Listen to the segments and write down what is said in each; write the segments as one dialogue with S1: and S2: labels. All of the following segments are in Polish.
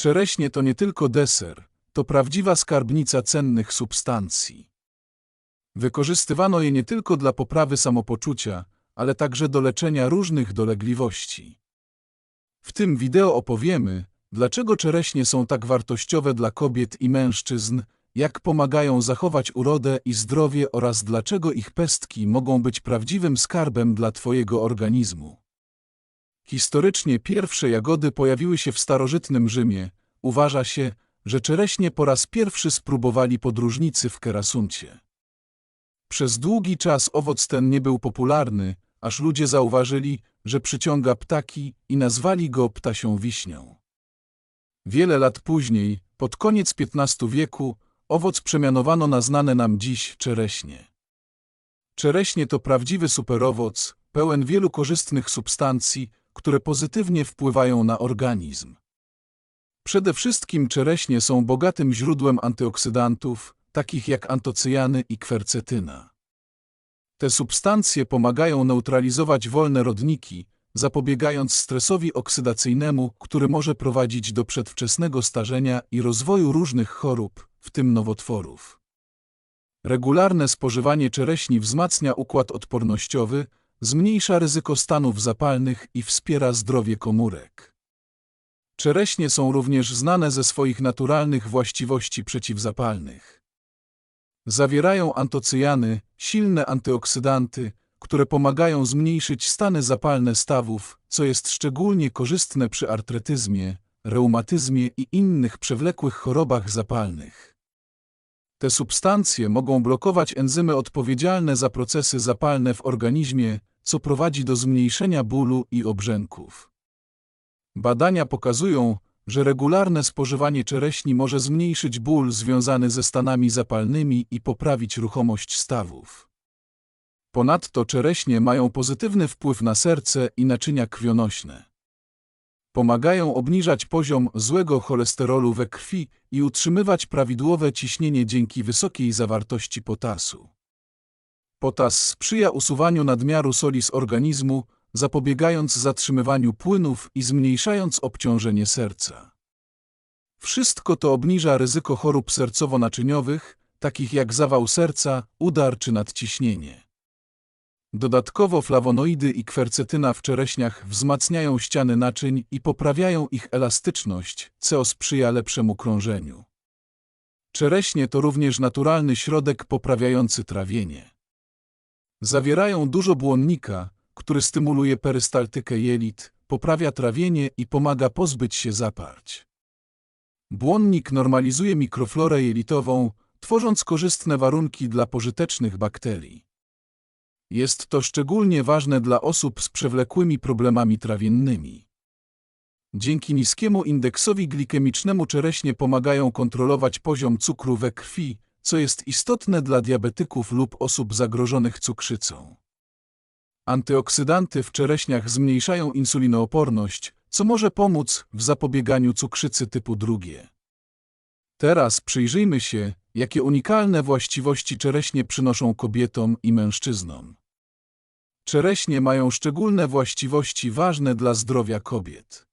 S1: Czereśnie to nie tylko deser, to prawdziwa skarbnica cennych substancji. Wykorzystywano je nie tylko dla poprawy samopoczucia, ale także do leczenia różnych dolegliwości. W tym wideo opowiemy, dlaczego czereśnie są tak wartościowe dla kobiet i mężczyzn, jak pomagają zachować urodę i zdrowie oraz dlaczego ich pestki mogą być prawdziwym skarbem dla Twojego organizmu. Historycznie pierwsze jagody pojawiły się w starożytnym Rzymie. Uważa się, że czereśnie po raz pierwszy spróbowali podróżnicy w Kerasuncie. Przez długi czas owoc ten nie był popularny, aż ludzie zauważyli, że przyciąga ptaki i nazwali go ptasią wiśnią. Wiele lat później, pod koniec XV wieku, owoc przemianowano na znane nam dziś czereśnie. Czereśnie to prawdziwy superowoc, pełen wielu korzystnych substancji, które pozytywnie wpływają na organizm. Przede wszystkim czereśnie są bogatym źródłem antyoksydantów, takich jak antocyjany i kwercetyna. Te substancje pomagają neutralizować wolne rodniki, zapobiegając stresowi oksydacyjnemu, który może prowadzić do przedwczesnego starzenia i rozwoju różnych chorób, w tym nowotworów. Regularne spożywanie czereśni wzmacnia układ odpornościowy, zmniejsza ryzyko stanów zapalnych i wspiera zdrowie komórek. Czereśnie są również znane ze swoich naturalnych właściwości przeciwzapalnych. Zawierają antocyjany, silne antyoksydanty, które pomagają zmniejszyć stany zapalne stawów, co jest szczególnie korzystne przy artretyzmie, reumatyzmie i innych przewlekłych chorobach zapalnych. Te substancje mogą blokować enzymy odpowiedzialne za procesy zapalne w organizmie, co prowadzi do zmniejszenia bólu i obrzęków. Badania pokazują, że regularne spożywanie czereśni może zmniejszyć ból związany ze stanami zapalnymi i poprawić ruchomość stawów. Ponadto czereśnie mają pozytywny wpływ na serce i naczynia krwionośne. Pomagają obniżać poziom złego cholesterolu we krwi i utrzymywać prawidłowe ciśnienie dzięki wysokiej zawartości potasu. Potas sprzyja usuwaniu nadmiaru soli z organizmu, zapobiegając zatrzymywaniu płynów i zmniejszając obciążenie serca. Wszystko to obniża ryzyko chorób sercowo-naczyniowych, takich jak zawał serca, udar czy nadciśnienie. Dodatkowo flawonoidy i kwercetyna w czereśniach wzmacniają ściany naczyń i poprawiają ich elastyczność, co sprzyja lepszemu krążeniu. Czereśnie to również naturalny środek poprawiający trawienie. Zawierają dużo błonnika, który stymuluje perystaltykę jelit, poprawia trawienie i pomaga pozbyć się zaparć. Błonnik normalizuje mikroflorę jelitową, tworząc korzystne warunki dla pożytecznych bakterii. Jest to szczególnie ważne dla osób z przewlekłymi problemami trawiennymi. Dzięki niskiemu indeksowi glikemicznemu czereśnie pomagają kontrolować poziom cukru we krwi, co jest istotne dla diabetyków lub osób zagrożonych cukrzycą. Antyoksydanty w czereśniach zmniejszają insulinooporność, co może pomóc w zapobieganiu cukrzycy typu drugie. Teraz przyjrzyjmy się, jakie unikalne właściwości czereśnie przynoszą kobietom i mężczyznom. Czereśnie mają szczególne właściwości ważne dla zdrowia kobiet.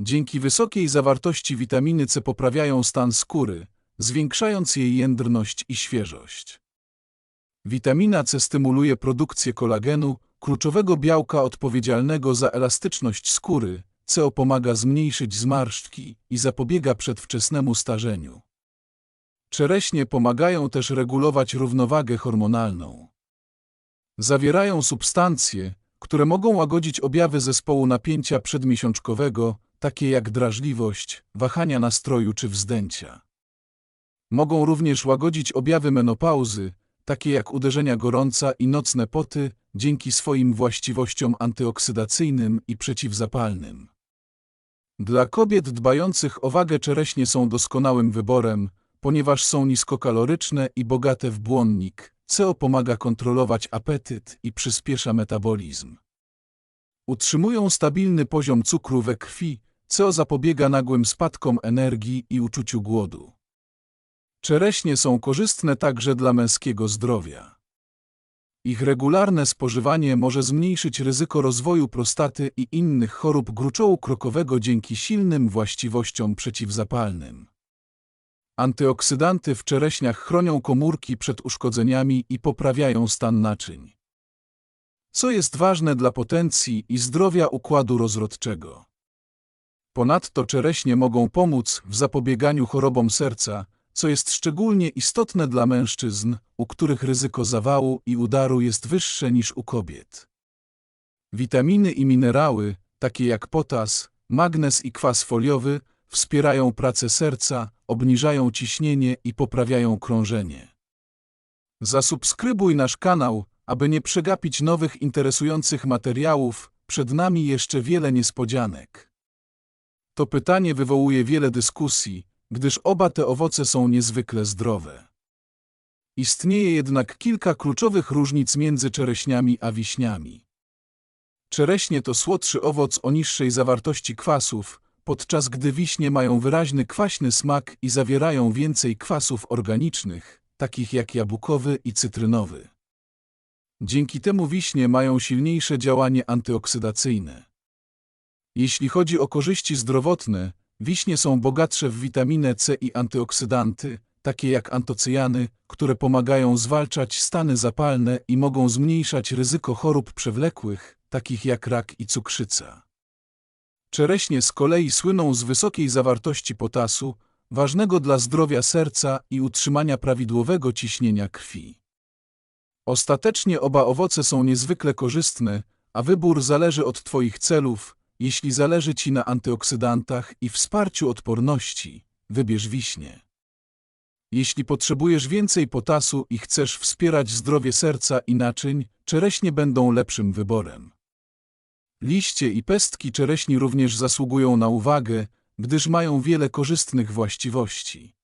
S1: Dzięki wysokiej zawartości witaminy C poprawiają stan skóry, zwiększając jej jędrność i świeżość. Witamina C stymuluje produkcję kolagenu, kluczowego białka odpowiedzialnego za elastyczność skóry, co pomaga zmniejszyć zmarszczki i zapobiega przedwczesnemu starzeniu. Czereśnie pomagają też regulować równowagę hormonalną. Zawierają substancje, które mogą łagodzić objawy zespołu napięcia przedmiesiączkowego, takie jak drażliwość, wahania nastroju czy wzdęcia. Mogą również łagodzić objawy menopauzy, takie jak uderzenia gorąca i nocne poty, dzięki swoim właściwościom antyoksydacyjnym i przeciwzapalnym. Dla kobiet dbających o wagę czereśnie są doskonałym wyborem, ponieważ są niskokaloryczne i bogate w błonnik, co pomaga kontrolować apetyt i przyspiesza metabolizm. Utrzymują stabilny poziom cukru we krwi, co zapobiega nagłym spadkom energii i uczuciu głodu. Czereśnie są korzystne także dla męskiego zdrowia. Ich regularne spożywanie może zmniejszyć ryzyko rozwoju prostaty i innych chorób gruczołu krokowego dzięki silnym właściwościom przeciwzapalnym. Antyoksydanty w czereśniach chronią komórki przed uszkodzeniami i poprawiają stan naczyń. Co jest ważne dla potencji i zdrowia układu rozrodczego. Ponadto czereśnie mogą pomóc w zapobieganiu chorobom serca, co jest szczególnie istotne dla mężczyzn, u których ryzyko zawału i udaru jest wyższe niż u kobiet. Witaminy i minerały, takie jak potas, magnez i kwas foliowy, wspierają pracę serca, obniżają ciśnienie i poprawiają krążenie. Zasubskrybuj nasz kanał, aby nie przegapić nowych interesujących materiałów, przed nami jeszcze wiele niespodzianek. To pytanie wywołuje wiele dyskusji, gdyż oba te owoce są niezwykle zdrowe. Istnieje jednak kilka kluczowych różnic między czereśniami a wiśniami. Czereśnie to słodszy owoc o niższej zawartości kwasów, podczas gdy wiśnie mają wyraźny kwaśny smak i zawierają więcej kwasów organicznych, takich jak jabłkowy i cytrynowy. Dzięki temu wiśnie mają silniejsze działanie antyoksydacyjne. Jeśli chodzi o korzyści zdrowotne, wiśnie są bogatsze w witaminę C i antyoksydanty, takie jak antocyjany, które pomagają zwalczać stany zapalne i mogą zmniejszać ryzyko chorób przewlekłych, takich jak rak i cukrzyca. Czereśnie z kolei słyną z wysokiej zawartości potasu, ważnego dla zdrowia serca i utrzymania prawidłowego ciśnienia krwi. Ostatecznie oba owoce są niezwykle korzystne, a wybór zależy od Twoich celów. Jeśli zależy Ci na antyoksydantach i wsparciu odporności, wybierz wiśnie. Jeśli potrzebujesz więcej potasu i chcesz wspierać zdrowie serca i naczyń, czereśnie będą lepszym wyborem. Liście i pestki czereśni również zasługują na uwagę, gdyż mają wiele korzystnych właściwości.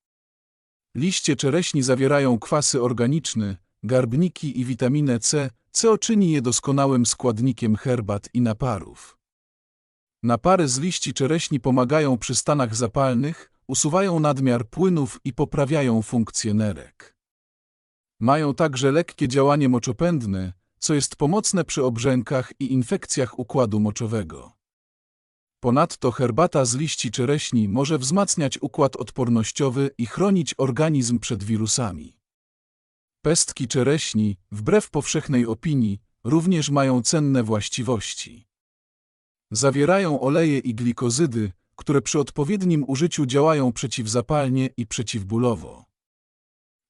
S1: Liście czereśni zawierają kwasy organiczne, garbniki i witaminę C, co czyni je doskonałym składnikiem herbat i naparów. Napary z liści czereśni pomagają przy stanach zapalnych, usuwają nadmiar płynów i poprawiają funkcję nerek. Mają także lekkie działanie moczopędne, co jest pomocne przy obrzękach i infekcjach układu moczowego. Ponadto herbata z liści czereśni może wzmacniać układ odpornościowy i chronić organizm przed wirusami. Pestki czereśni, wbrew powszechnej opinii, również mają cenne właściwości. Zawierają oleje i glikozydy, które przy odpowiednim użyciu działają przeciwzapalnie i przeciwbólowo.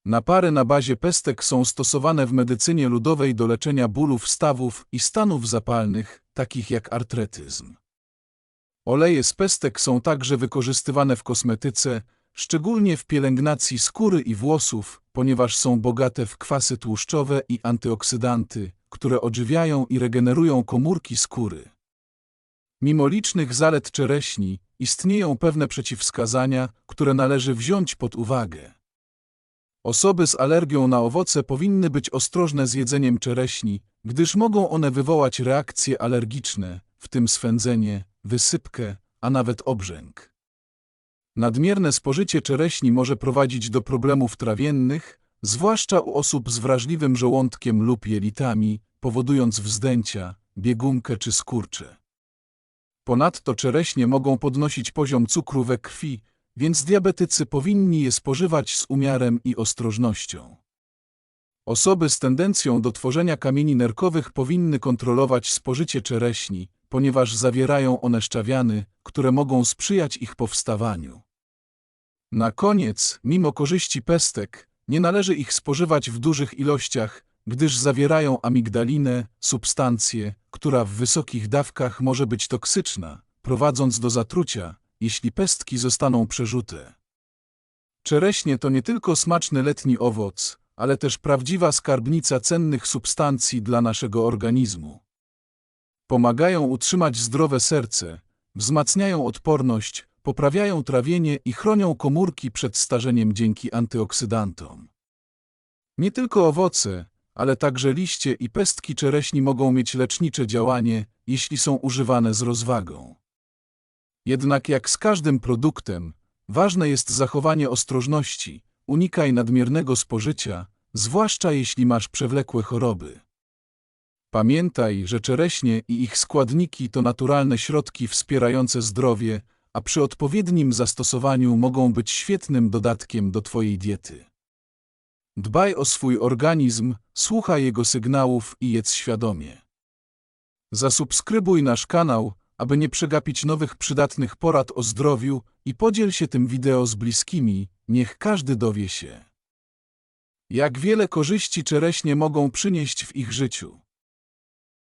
S1: Napary na bazie pestek są stosowane w medycynie ludowej do leczenia bólów stawów i stanów zapalnych, takich jak artretyzm. Oleje z pestek są także wykorzystywane w kosmetyce, szczególnie w pielęgnacji skóry i włosów, ponieważ są bogate w kwasy tłuszczowe i antyoksydanty, które odżywiają i regenerują komórki skóry. Mimo licznych zalet czereśni, istnieją pewne przeciwwskazania, które należy wziąć pod uwagę. Osoby z alergią na owoce powinny być ostrożne z jedzeniem czereśni, gdyż mogą one wywołać reakcje alergiczne, w tym swędzenie, wysypkę, a nawet obrzęk. Nadmierne spożycie czereśni może prowadzić do problemów trawiennych, zwłaszcza u osób z wrażliwym żołądkiem lub jelitami, powodując wzdęcia, biegunkę czy skurcze. Ponadto czereśnie mogą podnosić poziom cukru we krwi, więc diabetycy powinni je spożywać z umiarem i ostrożnością. Osoby z tendencją do tworzenia kamieni nerkowych powinny kontrolować spożycie czereśni, ponieważ zawierają one szczawiany, które mogą sprzyjać ich powstawaniu. Na koniec, mimo korzyści pestek, nie należy ich spożywać w dużych ilościach, gdyż zawierają amigdalinę, substancję, która w wysokich dawkach może być toksyczna, prowadząc do zatrucia, jeśli pestki zostaną przerzute. Czereśnie to nie tylko smaczny letni owoc, ale też prawdziwa skarbnica cennych substancji dla naszego organizmu. Pomagają utrzymać zdrowe serce, wzmacniają odporność, poprawiają trawienie i chronią komórki przed starzeniem dzięki antyoksydantom. Nie tylko owoce, ale także liście i pestki czereśni mogą mieć lecznicze działanie, jeśli są używane z rozwagą. Jednak jak z każdym produktem, ważne jest zachowanie ostrożności, unikaj nadmiernego spożycia, zwłaszcza jeśli masz przewlekłe choroby. Pamiętaj, że czereśnie i ich składniki to naturalne środki wspierające zdrowie, a przy odpowiednim zastosowaniu mogą być świetnym dodatkiem do Twojej diety. Dbaj o swój organizm, słuchaj jego sygnałów i jedz świadomie. Zasubskrybuj nasz kanał, aby nie przegapić nowych przydatnych porad o zdrowiu i podziel się tym wideo z bliskimi, niech każdy dowie się. Jak wiele korzyści czereśnie mogą przynieść w ich życiu.